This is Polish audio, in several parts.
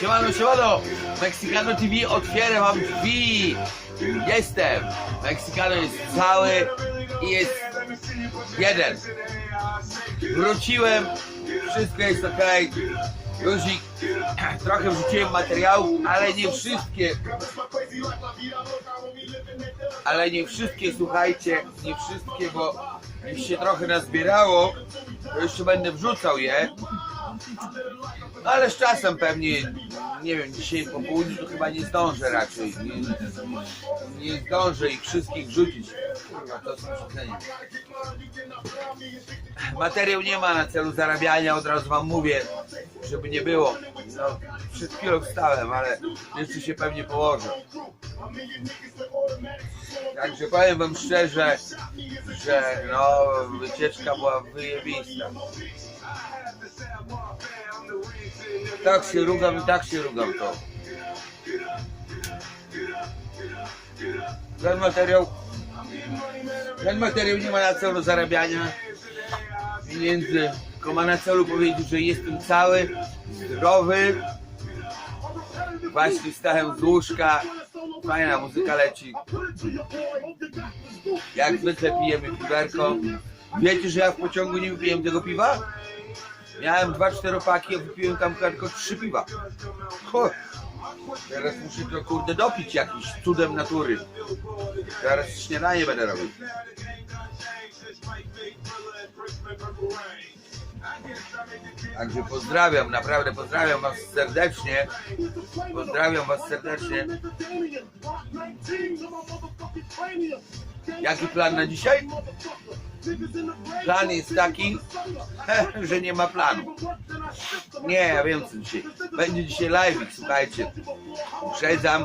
Siemano, siemano! Mexicano TV otwiera wam drzwi! Jestem! Mexicano jest cały i jest jeden. Wróciłem, wszystko jest ok. Luzik, trochę wrzuciłem materiałów, ale nie wszystkie. Ale nie wszystkie, słuchajcie, nie wszystkie, bo już się trochę nazbierało. Jeszcze będę wrzucał je. No ale z czasem pewnie, nie wiem, dzisiaj po południu to chyba nie zdążę raczej. Nie, nie zdążę ich wszystkich wrzucić. Kurwa, to przecenie. Materiał nie ma na celu zarabiania, od razu wam mówię, żeby nie było. No, przed chwilą wstałem, ale jeszcze się pewnie położę. Także powiem wam szczerze, że no, wycieczka była wyjebista. Tak się rugam i tak się rugam to. Ten materiał, ten materiał nie ma na celu zarabiania pieniędzy, tylko ma na celu powiedzieć, że jestem cały, zdrowy. Właśnie wstałem z łóżka, fajna muzyka leci. Jak zwykle pijemy piwerko. Wiecie, że ja w pociągu nie wypiłem tego piwa? Miałem dwa czteropaki, a wypiłem tam tylko trzy piwa. Ho. Teraz muszę to kurde dopić jakiś cudem natury. Teraz śniadanie będę robił. Także pozdrawiam, naprawdę pozdrawiam was serdecznie. Pozdrawiam was serdecznie. Jaki plan na dzisiaj? Plan jest taki, że nie ma planu. Nie, wiem co dzisiaj. Będzie dzisiaj live, słuchajcie. Uprzedzam,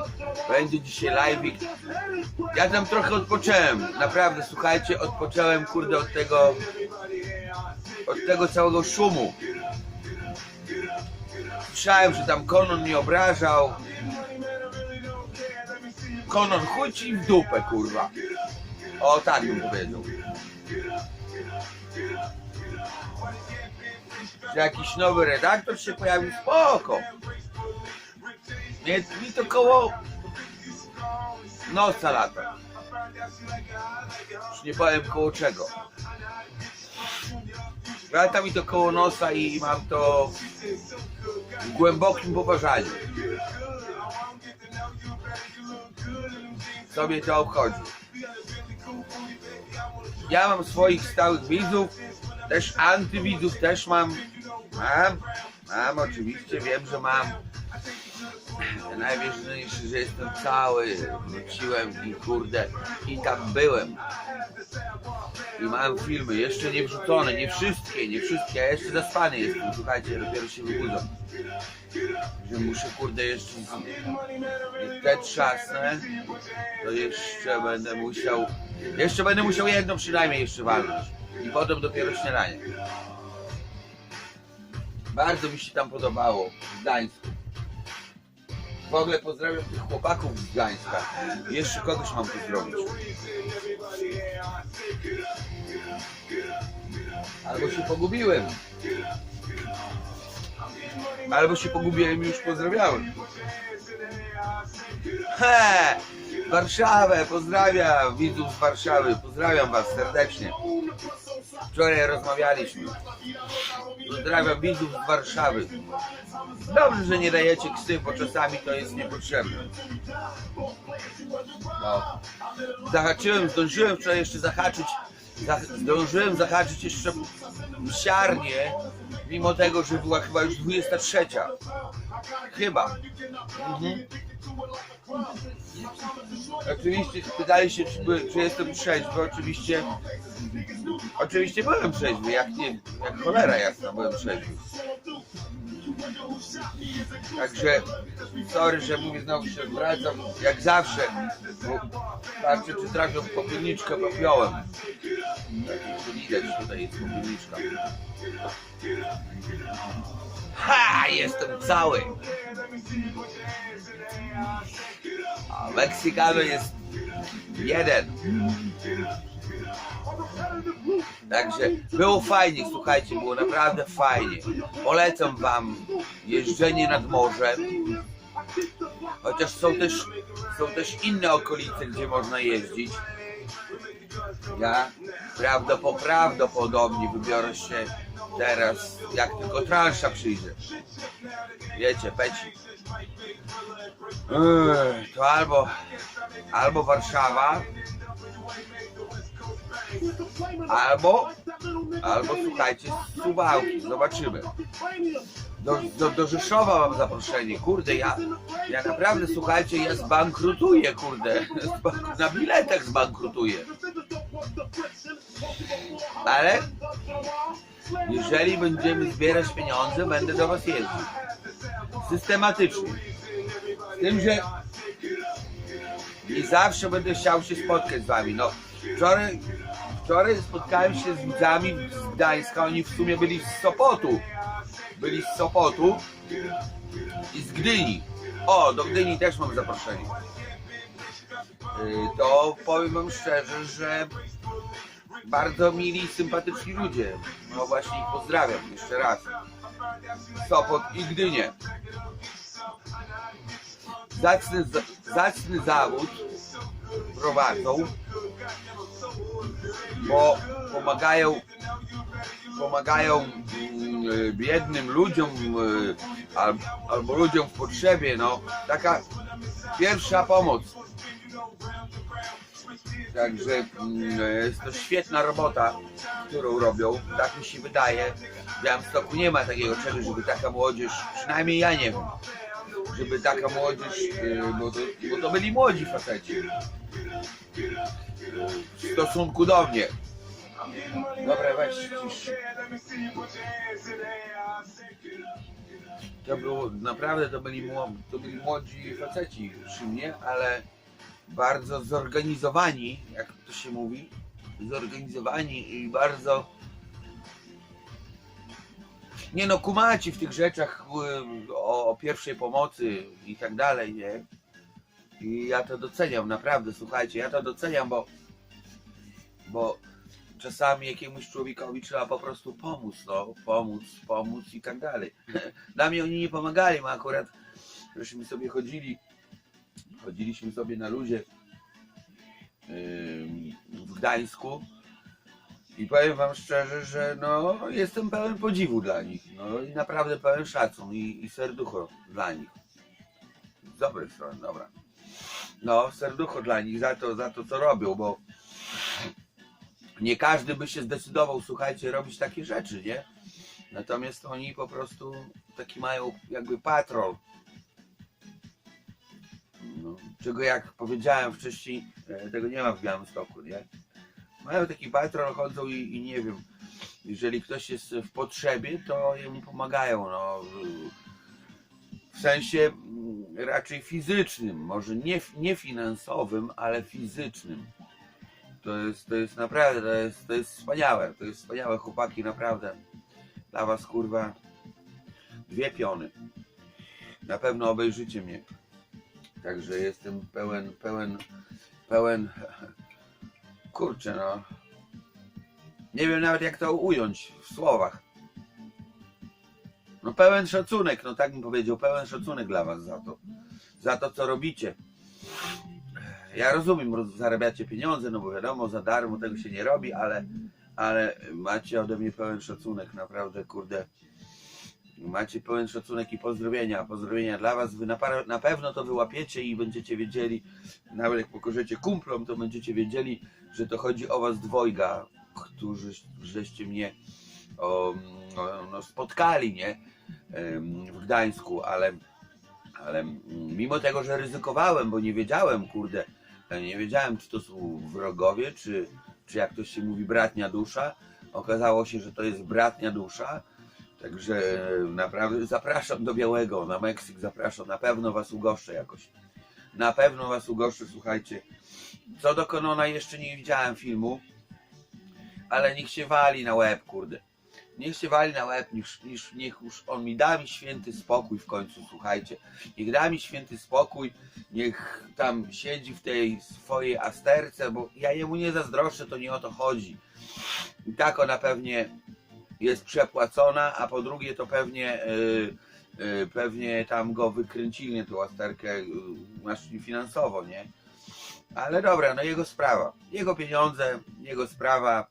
będzie dzisiaj live. Ja tam trochę odpocząłem. Naprawdę, słuchajcie, odpocząłem kurde od tego od tego całego szumu. Słyszałem, że tam Konon mnie obrażał. Konon, chuj ci w dupę, kurwa. O, tak bym powiedział. Jakiś nowy redaktor się pojawił, spoko. Nie, mi to koło nosa lata. Już nie powiem koło czego. Lata mi to koło nosa i mam to w głębokim poważaniu. Sobie to obchodzi. Ja mam swoich stałych widzów, też antywidzów też mam. Mam, mam oczywiście, wiem, że mam. Najważniejsze, że jestem cały, wróciłem i kurde, i tam byłem. I mam filmy, jeszcze nie wrzucone, nie wszystkie, nie wszystkie, ja jeszcze zaspany jestem, słuchajcie, dopiero się wybudzą. Że muszę kurde jeszcze z- te trzasnę, to jeszcze będę musiał, jeszcze będę musiał jedną przynajmniej jeszcze walnąć. I potem dopiero śniadanie. Bardzo mi się tam podobało w Gdańsku. W ogóle pozdrawiam tych chłopaków z Gdańska. Jeszcze kogoś mam pozdrowić. Albo się pogubiłem. Albo się pogubiłem i już pozdrawiałem. He! Warszawę, pozdrawiam widzów z Warszawy, pozdrawiam was serdecznie. Wczoraj rozmawialiśmy. Pozdrawiam widzów z Warszawy. Dobrze, że nie dajecie ksy, bo czasami to jest niepotrzebne. No. Zahaczyłem, zdążyłem wczoraj jeszcze zahaczyć, zah- zdążyłem zahaczyć jeszcze psiarnię, mimo tego, że była chyba już 23. Chyba. Mhm. Oczywiście pytali się, czy, czy jestem trzeźwy. Oczywiście, oczywiście byłem trzeźwy, jak nie, jak cholera jasna byłem trzeźwy. Także sorry, że mówię znowu się wracam, jak zawsze, bo patrzę czy trafią popielniczkę popiołem. Widać tutaj jest popielniczka. Ha! Jestem cały! A Meksykano jest jeden. Także było fajnie, słuchajcie, było naprawdę fajnie. Polecam wam jeżdżenie nad morzem. Chociaż są też, są też inne okolice, gdzie można jeździć. Ja prawdopo- prawdopodobnie wybiorę się teraz, jak tylko transza przyjdzie. Wiecie, peci. To albo, albo Warszawa, albo, albo słuchajcie, Suwałki, zobaczymy. Do, do, do Rzeszowa mam zaproszenie, kurde, ja, ja naprawdę, słuchajcie, ja zbankrutuję, kurde, na biletach zbankrutuję. Ale jeżeli będziemy zbierać pieniądze, będę do was jeździł. Systematycznie. Z tym, że nie zawsze będę chciał się spotkać z wami. No, wczoraj, wczoraj spotkałem się z widzami z Gdańska, oni w sumie byli z Sopotu. Byli z Sopotu i z Gdyni. O, do Gdyni też mam zaproszenie. Yy, To powiem wam szczerze, że bardzo mili, sympatyczni ludzie. No właśnie ich pozdrawiam jeszcze raz. Sopot i Gdynię. Zacny, za- zacny zawód prowadzą, bo pomagają pomagają mm, biednym ludziom al, albo ludziom w potrzebie, no taka pierwsza pomoc. Także mm, jest to świetna robota, którą robią, tak mi się wydaje. W Białymstoku nie ma takiego czegoś, żeby taka młodzież, przynajmniej ja nie wiem, żeby taka młodzież, y, bo to, bo to byli młodzi faceci w stosunku do mnie. Dobra, weź cisz. To było, naprawdę to byli, to byli młodzi faceci przy mnie, ale bardzo zorganizowani, jak to się mówi, zorganizowani i bardzo nie no, kumaci w tych rzeczach y, o, o pierwszej pomocy i tak dalej, nie? I ja to doceniam, naprawdę, słuchajcie, ja to doceniam, bo bo czasami jakiemuś człowiekowi trzeba po prostu pomóc, no, pomóc, pomóc i tak dalej. Dla mnie oni nie pomagali, my akurat żeśmy sobie chodzili, chodziliśmy sobie na luzie w Gdańsku i powiem wam szczerze, że no, jestem pełen podziwu dla nich, no i naprawdę pełen szacun i, i serducho dla nich. Z dobrej strony, dobra. No, serducho dla nich za to, za to co robią, bo nie każdy by się zdecydował, słuchajcie, robić takie rzeczy, nie? Natomiast oni po prostu taki mają jakby patrol. No, czego jak powiedziałem wcześniej, e, tego nie ma w Białymstoku, nie? Mają taki patrol, chodzą i, i nie wiem, jeżeli ktoś jest w potrzebie, to jemu pomagają, no. W sensie mm, raczej fizycznym, może nie, nie finansowym, ale fizycznym. To jest, to jest naprawdę, to jest, to jest wspaniałe, to jest wspaniałe chłopaki, naprawdę. Dla was kurwa dwie piony. Na pewno obejrzycie mnie. Także jestem pełen, pełen, pełen, kurczę no. Nie wiem nawet jak to ująć w słowach. No pełen szacunek, no tak bym powiedział, pełen szacunek dla was za to. Za to co robicie. Ja rozumiem, roz- zarabiacie pieniądze, no bo wiadomo, za darmo tego się nie robi, ale, ale macie ode mnie pełen szacunek, naprawdę, kurde. Macie pełen szacunek i pozdrowienia. Pozdrowienia dla was. Wy na, par- na pewno to wyłapiecie i będziecie wiedzieli, nawet jak pokażecie kumplom, to będziecie wiedzieli, że to chodzi o was dwojga, którzy żeście mnie o, o, no, spotkali, nie? W Gdańsku, ale ale mimo tego, że ryzykowałem, bo nie wiedziałem, kurde, nie wiedziałem, czy to są wrogowie, czy, czy jak to się mówi, bratnia dusza. Okazało się, że to jest bratnia dusza. Także naprawdę zapraszam do Białego, na Meksyk zapraszam, na pewno was ugoszczę jakoś. Na pewno was ugoszczę, słuchajcie. Co do Konona jeszcze nie widziałem filmu, ale niech się wali na łeb, kurde. Niech się wali na łeb, niż, niż, niech już on mi da mi święty spokój w końcu, słuchajcie. Niech da mi święty spokój, niech tam siedzi w tej swojej asterce, bo ja jemu nie zazdroszczę, to nie o to chodzi. I tak ona pewnie jest przepłacona, a po drugie to pewnie y, y, pewnie tam go wykręcili tą y, znaczy finansowo, nie? Ale dobra, no jego sprawa. Jego pieniądze, jego sprawa.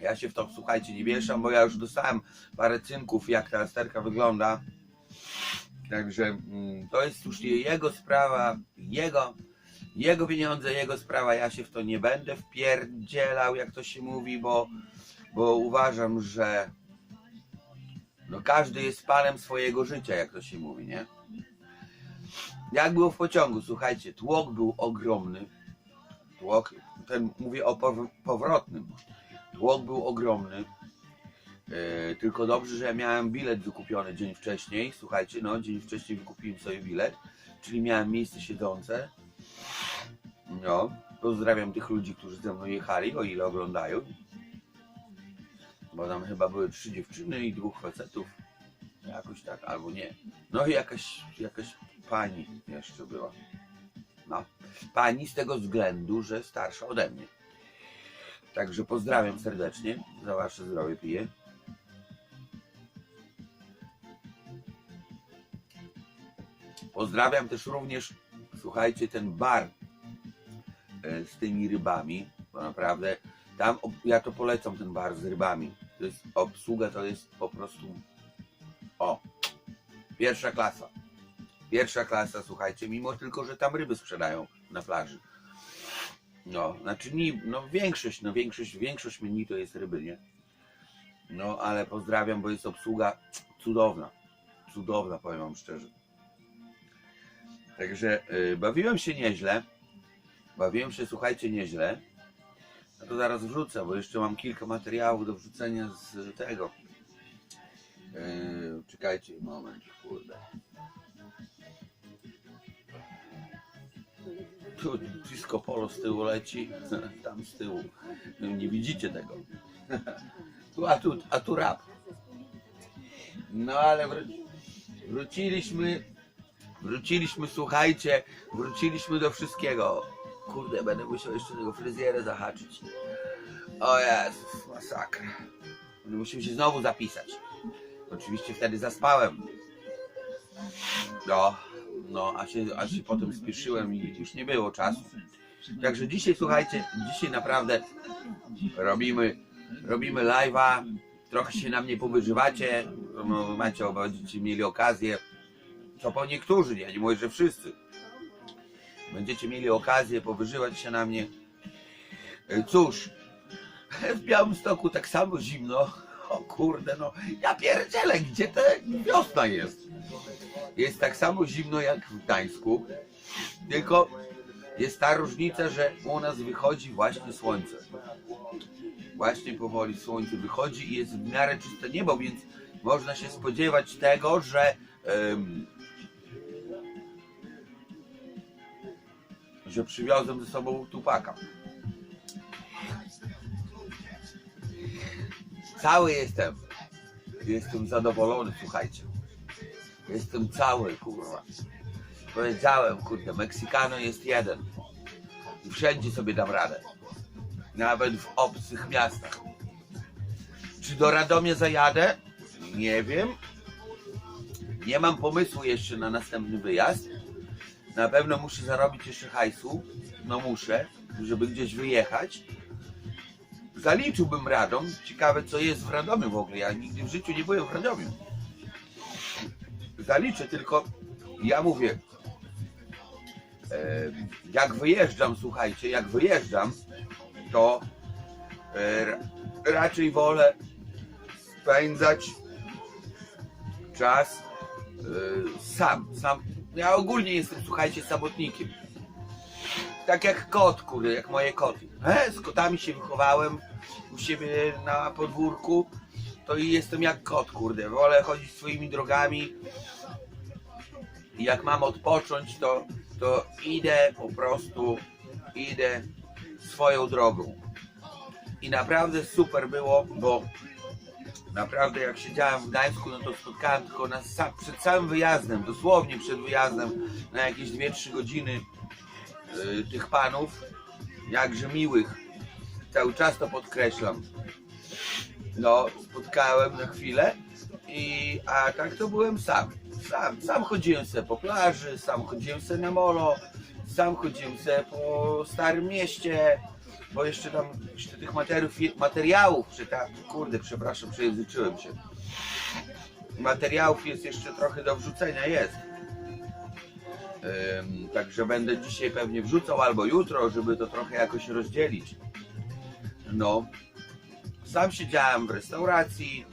Ja się w to, słuchajcie, nie mieszam, bo ja już dostałem parę cynków, jak ta łasterka wygląda. Także mm, to jest już jego sprawa, jego, jego pieniądze, jego sprawa. Ja się w to nie będę wpierdzielał, jak to się mówi, bo, bo uważam, że no każdy jest panem swojego życia, jak to się mówi, nie? Jak było w pociągu, słuchajcie, tłok był ogromny. Tłok, ten mówię o pow- powrotnym. Tłok był ogromny. Yy, tylko dobrze, że ja miałem bilet wykupiony dzień wcześniej. Słuchajcie, no dzień wcześniej wykupiłem sobie bilet, czyli miałem miejsce siedzące. No, pozdrawiam tych ludzi, którzy ze mną jechali, o ile oglądają. Bo tam chyba były trzy dziewczyny i dwóch facetów. Jakoś tak, albo nie. No i jakaś, jakaś pani jeszcze była. No, pani z tego względu, że starsza ode mnie. Także pozdrawiam serdecznie. Za wasze zdrowie piję. Pozdrawiam też również, słuchajcie, ten bar e, z tymi rybami, bo naprawdę tam ja to polecam ten bar z rybami. To jest obsługa, to jest po prostu o pierwsza klasa. Pierwsza klasa, słuchajcie, mimo tylko, że tam ryby sprzedają na plaży. No, znaczy nie, no większość, no większość, większość menu to jest ryby, nie? No, ale pozdrawiam, bo jest obsługa cudowna. Cudowna, powiem wam szczerze. Także y, bawiłem się nieźle. Bawiłem się, słuchajcie, nieźle. No to zaraz wrzucę, bo jeszcze mam kilka materiałów do wrzucenia z tego. Yy, czekajcie, moment, kurde. Tu disco polo z tyłu leci, tam z tyłu. No, nie widzicie tego. Tu, a tu, a tu rap. No ale wró- wróciliśmy, wróciliśmy, słuchajcie, wróciliśmy do wszystkiego. Kurde, będę musiał jeszcze tego fryzjera zahaczyć. O Jezus, masakra. Będę musiał się znowu zapisać. Oczywiście wtedy zaspałem. No, no, a się, a się potem spieszyłem i już nie było czasu. Także dzisiaj, słuchajcie, dzisiaj naprawdę robimy, robimy live'a. Trochę się na mnie powyżywacie. No, macie, będziecie mieli okazję. To po niektórzy, ja nie mówię, że wszyscy. Będziecie mieli okazję powyżywać się na mnie. E, Cóż, w Białymstoku tak samo zimno. O kurde, no ja pierdzielę, gdzie ta wiosna jest? Jest tak samo zimno jak w Gdańsku, tylko jest ta różnica, że u nas wychodzi właśnie słońce. Właśnie powoli słońce wychodzi i jest w miarę czyste niebo, więc można się spodziewać tego, że że przywiozłem ze sobą tupaka. Cały jestem. Jestem zadowolony, słuchajcie. Jestem cały, kurwa. Powiedziałem, kurde, Meksykano jest jeden. I wszędzie sobie dam radę. Nawet w obcych miastach. Czy do Radomia zajadę? Nie wiem. Nie mam pomysłu jeszcze na następny wyjazd. Na pewno muszę zarobić jeszcze hajsu. No muszę, żeby gdzieś wyjechać. Zaliczyłbym Radom. Ciekawe co jest w Radomiu w ogóle. Ja nigdy w życiu nie byłem w Radomiu. Zaliczę tylko, ja mówię, jak wyjeżdżam, słuchajcie, jak wyjeżdżam, to e, ra- raczej wolę spędzać czas e, sam, sam. Ja ogólnie jestem, słuchajcie, samotnikiem. Tak jak kot, kurde, jak moje koty. E, z kotami się wychowałem u siebie na podwórku. To i jestem jak kot, kurde. Wolę chodzić swoimi drogami. I jak mam odpocząć, to, to idę po prostu, idę swoją drogą. I naprawdę super było, bo naprawdę jak siedziałem w Gdańsku, no to spotkałem tylko na, przed całym wyjazdem, dosłownie przed wyjazdem, na jakieś 2-3 godziny y, tych panów, jakże miłych. Cały czas to podkreślam. no, spotkałem na chwilę, i, a tak to byłem sam. Sam, sam chodziłem sobie po plaży, sam chodziłem sobie na molo, sam chodziłem sobie po Starym Mieście, bo jeszcze tam jeszcze tych materiałów, materiałów przyta- kurde, przepraszam, przejęzyczyłem się. Materiałów jest jeszcze trochę do wrzucenia, jest. Ym, Także będę dzisiaj pewnie wrzucał albo jutro, żeby to trochę jakoś rozdzielić. No, sam siedziałem w restauracji,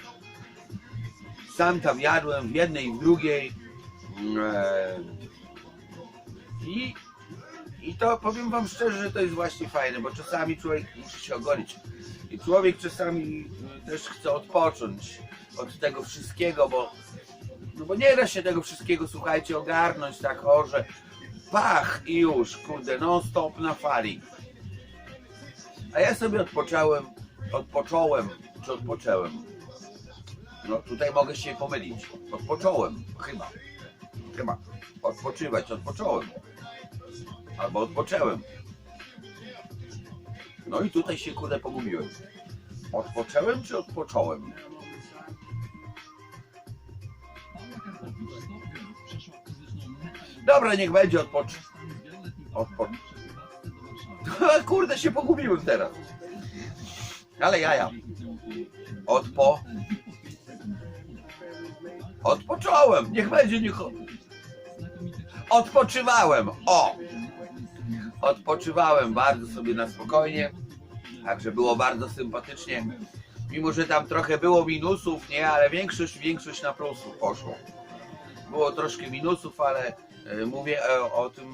sam tam jadłem w jednej i w drugiej. I, I to powiem wam szczerze, że to jest właśnie fajne, bo czasami człowiek musi się ogolić. I człowiek czasami y, też chce odpocząć od tego wszystkiego, bo no bo nie da się tego wszystkiego, słuchajcie, ogarnąć tak, o, że pach i już, kurde, non stop na fali. A ja sobie odpocząłem, odpocząłem, czy odpocząłem. No tutaj mogę się pomylić. Odpocząłem, chyba. Chyba. Odpoczywać, odpocząłem. Albo odpoczęłem. No i tutaj się kurde pogubiłem. Odpoczęłem czy odpocząłem? Dobra, niech będzie odpocz... Odpo... Kurde, się pogubiłem teraz. Ale jaja. Odpo... Odpocząłem. Niech będzie, niech... Odpoczywałem. O! Odpoczywałem bardzo sobie na spokojnie. Także było bardzo sympatycznie. Mimo, że tam trochę było minusów, nie, ale większość, większość na plusów poszło. Było troszkę minusów, ale e, mówię e, o tym,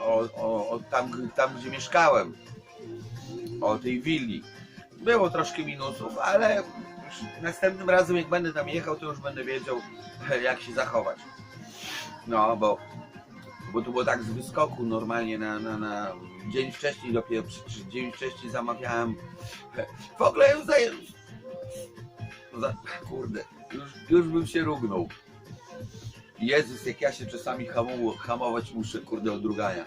o, o, o tam, tam gdzie mieszkałem, o tej willi. Było troszkę minusów, ale następnym razem jak będę tam jechał, to już będę wiedział jak się zachować. No, bo, bo to było tak z wyskoku normalnie na, na, na dzień wcześniej dopiero, czy, dzień wcześniej zamawiałem. W ogóle już zaję... za, kurde, już, już bym się rugnął. Jezus, jak ja się czasami hamować muszę, kurde, od rugania.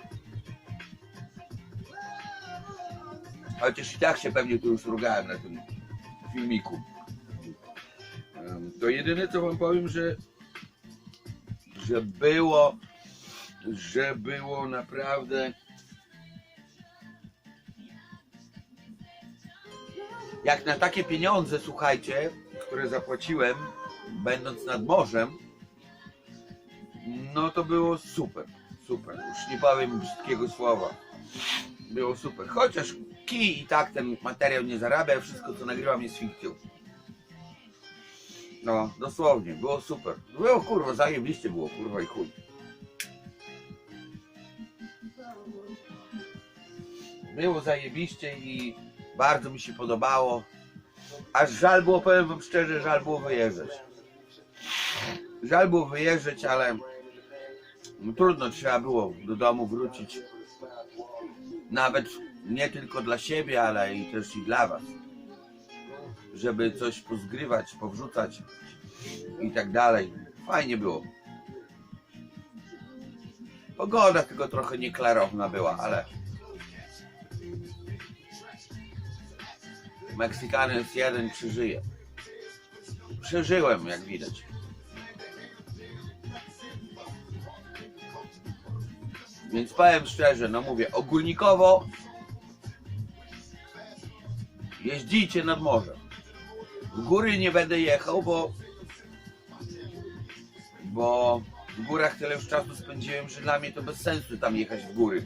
Chociaż i tak się pewnie tu już rugałem na tym filmiku. To jedyne co wam powiem, że że było że było naprawdę jak na takie pieniądze, słuchajcie, które zapłaciłem, będąc nad morzem, no to było super, super. Już nie powiem brzydkiego słowa. Było super. Chociaż kij i tak ten materiał nie zarabia, wszystko co nagrywam jest fikcją. No, dosłownie, było super. Było kurwa, zajebiście było, kurwa i chuj. Było zajebiście i bardzo mi się podobało. Aż żal było, powiem wam szczerze, żal było wyjeżdżać. Żal było wyjeżdżać, ale no, trudno trzeba było do domu wrócić. Nawet nie tylko dla siebie, ale i też i dla was. Żeby coś pozgrywać, powrzucać i tak dalej. Fajnie było. Pogoda tylko trochę nieklarowna była, ale Meksykanec jeden przeżyje. Przeżyłem, jak widać. Więc powiem szczerze, no mówię, ogólnikowo jeździcie nad morze. W góry nie będę jechał, bo bo w górach tyle już czasu spędziłem, że dla mnie to bez sensu tam jechać w góry.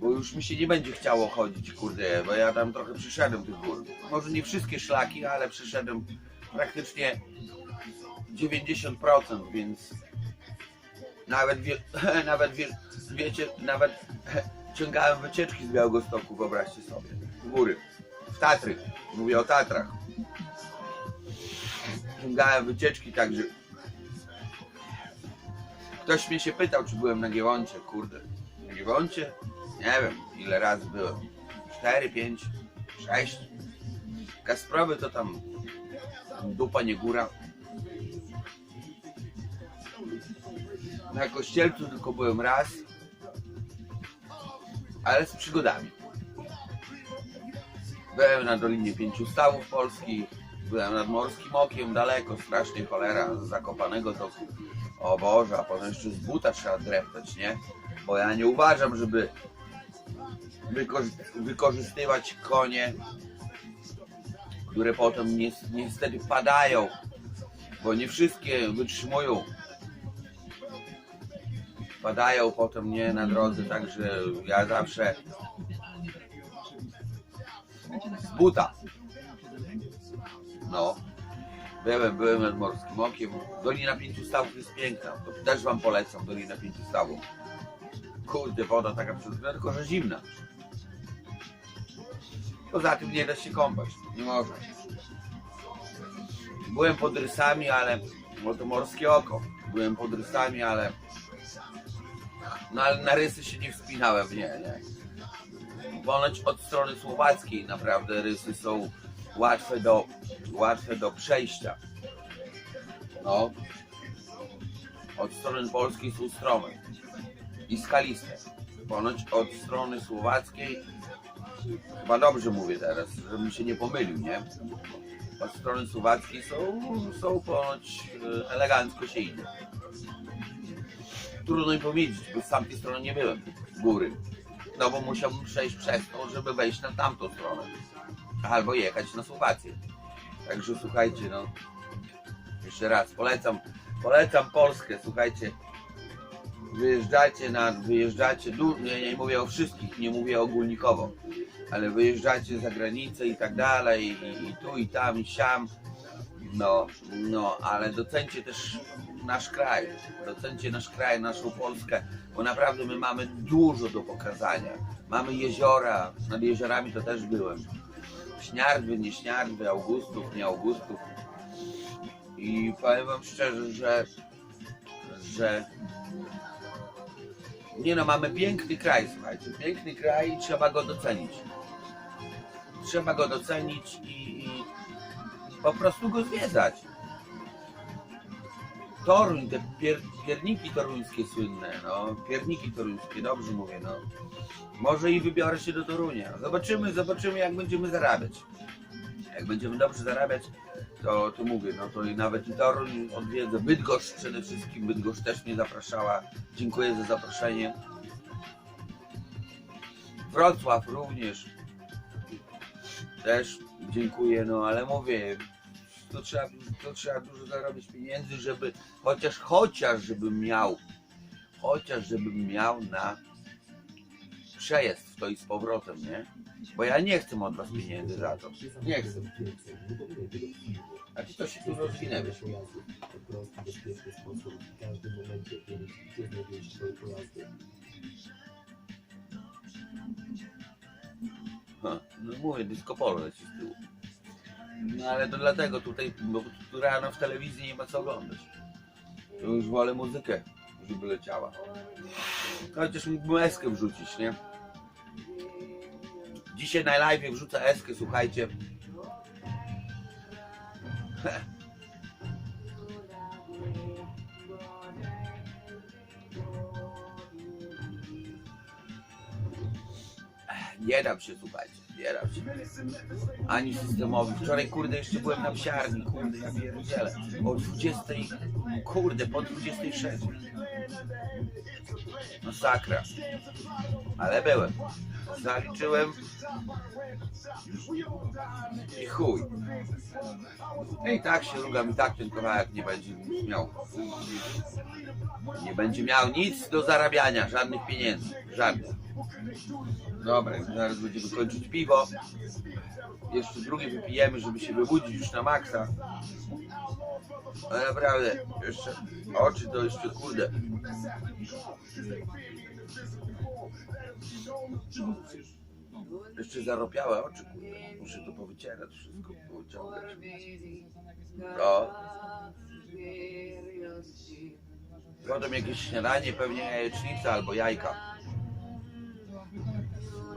Bo już mi się nie będzie chciało chodzić, kurde, bo ja tam trochę przyszedłem tych gór. Może nie wszystkie szlaki, ale przyszedłem praktycznie 90%, więc nawet, wie, nawet wie, wiecie, nawet ciągałem wycieczki z Białegostoku, wyobraźcie sobie, w góry, w Tatry, mówię o Tatrach. Ciągałem wycieczki, także ktoś mnie się pytał, czy byłem na Giewoncie, kurde, na Giewoncie? Nie wiem, ile razy byłem. 4, 5, 6. Kasprowy to tam dupa nie góra. Na kościelcu tylko byłem raz, ale z przygodami. Byłem na Dolinie Pięciu Stawów Polskich, Byłem nad Morskim Okiem, daleko, strasznie cholera, z Zakopanego to... O Boże, a potem jeszcze z buta trzeba dreptać, nie? Bo ja nie uważam, żeby wykorzystywać konie, które potem ni- niestety padają, bo nie wszystkie wytrzymują. Padają potem nie na drodze, także ja zawsze z buta. No. Byłem, byłem nad Morskim Okiem. Dolina Pięciu Stawów jest piękna. To też wam polecam, Dolina Pięciu Stawów. Kurde, woda taka przezroczysta, tylko że zimna. Poza tym nie da się kąpać. Nie można. Byłem pod rysami, ale... Bo to morskie oko. Byłem pod rysami, ale... No ale na rysy się nie wspinałem, nie, nie. Ponoć od strony słowackiej naprawdę rysy są łatwe do, łatwe do przejścia. No. Od strony polskiej są strome i skaliste. Ponoć od strony słowackiej, chyba dobrze mówię teraz, żebym się nie pomylił, nie? Od strony słowackiej są, są ponoć e, elegancko się idzie. Trudno mi powiedzieć, bo z tamtej strony nie byłem, góry. No bo musiałbym przejść przez to, żeby wejść na tamtą stronę. Albo jechać na Słowację. Także słuchajcie, no. Jeszcze raz, polecam, polecam Polskę, słuchajcie. Wyjeżdżacie na, wyjeżdżacie, nie, nie mówię o wszystkich, nie mówię ogólnikowo, ale wyjeżdżacie za granicę i tak dalej, i, i tu, i tam, i siam. No, no, ale docencie też nasz kraj, docencie nasz kraj, naszą Polskę, bo naprawdę my mamy dużo do pokazania. Mamy jeziora, nad jeziorami to też byłem. Śniardwy, nie śniardwy, Augustów, nie Augustów. I powiem wam szczerze, że, że nie no, mamy piękny kraj, słuchajcie, piękny kraj i trzeba go docenić. Trzeba go docenić i, i po prostu go zwiedzać. Toruń, te pier, pierniki toruńskie słynne, no, pierniki toruńskie, dobrze mówię, no. Może i wybiorę się do Torunia. Zobaczymy, zobaczymy jak będziemy zarabiać. Jak będziemy dobrze zarabiać, to, to mówię, no to i nawet i Toruń odwiedzę. Bydgoszcz przede wszystkim, Bydgoszcz też mnie zapraszała. Dziękuję za zaproszenie. Wrocław również. Też dziękuję, no ale mówię, to trzeba, to trzeba dużo zarobić pieniędzy, żeby chociaż, chociaż żebym miał, chociaż żebym miał na przejazd to i z powrotem, nie? Bo ja nie chcę od was pieniędzy za to. Nie chcę. A ty to się tu rozwinęłeś. Ha, no mówię, disco polo leci z tyłu. No ale to dlatego tutaj, bo tu rano w telewizji nie ma co oglądać. To już wolę muzykę, żeby leciała. Chociaż mógłbym eskę wrzucić, nie? Dzisiaj na live wrzucę eskę, słuchajcie. Nie dam się, słuchajcie, nie dam się. Ani systemowi. Wczoraj, kurde, jeszcze byłem na psiarni, kurde, ja pierdzielę. O 20, kurde, po 26. Masakra. Ale byłem. Zaliczyłem. I chuj. I tak się rugam, i tak ten kawałek nie będzie miał. Nie będzie miał nic do zarabiania, żadnych pieniędzy, żadnych. Dobra, zaraz będziemy kończyć piwo. Jeszcze drugie wypijemy, żeby się wybudzić już na maksa. Ale naprawdę, jeszcze oczy to jeszcze kurde. Jeszcze zaropiałe oczy, kurde. Muszę to powycierać wszystko, powyciągać. To. Potem jakieś śniadanie, pewnie jajecznica albo jajka.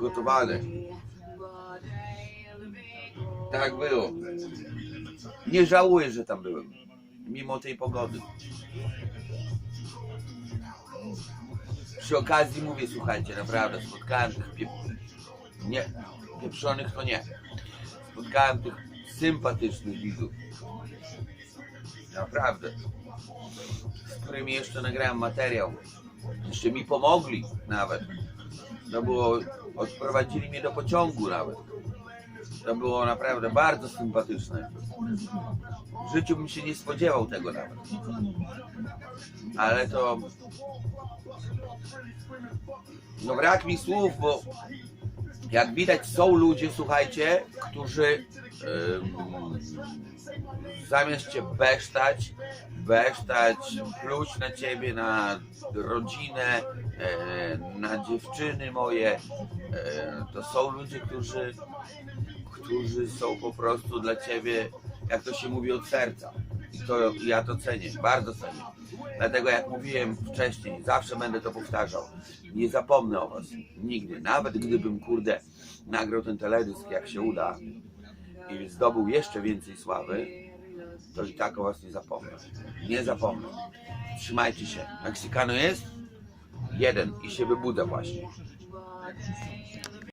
Gotowane. Tak było. Nie żałuję, że tam byłem. Mimo tej pogody. Przy okazji mówię, słuchajcie, naprawdę spotkałem tych nie, pieprzonych to nie. Spotkałem tych sympatycznych widzów. Naprawdę. Z którymi jeszcze nagrałem materiał. Jeszcze mi pomogli nawet. To było, odprowadzili mnie do pociągu nawet. To było naprawdę bardzo sympatyczne. W życiu bym się nie spodziewał tego nawet. Ale to... No brak mi słów, bo jak widać są ludzie, słuchajcie, którzy zamiast cię besztać, besztać, pluć na ciebie, na rodzinę, e, na dziewczyny moje, e, to są ludzie, którzy, którzy są po prostu dla ciebie, jak to się mówi, od serca. I to ja to cenię, bardzo cenię. Dlatego jak mówiłem wcześniej, zawsze będę to powtarzał. Nie zapomnę o was. Nigdy. Nawet gdybym, kurde, nagrał ten teledysk, jak się uda i zdobył jeszcze więcej sławy, to i tak o was nie zapomnę. Nie zapomnę. Trzymajcie się. Meksykano jest? Jeden i się wybudza właśnie.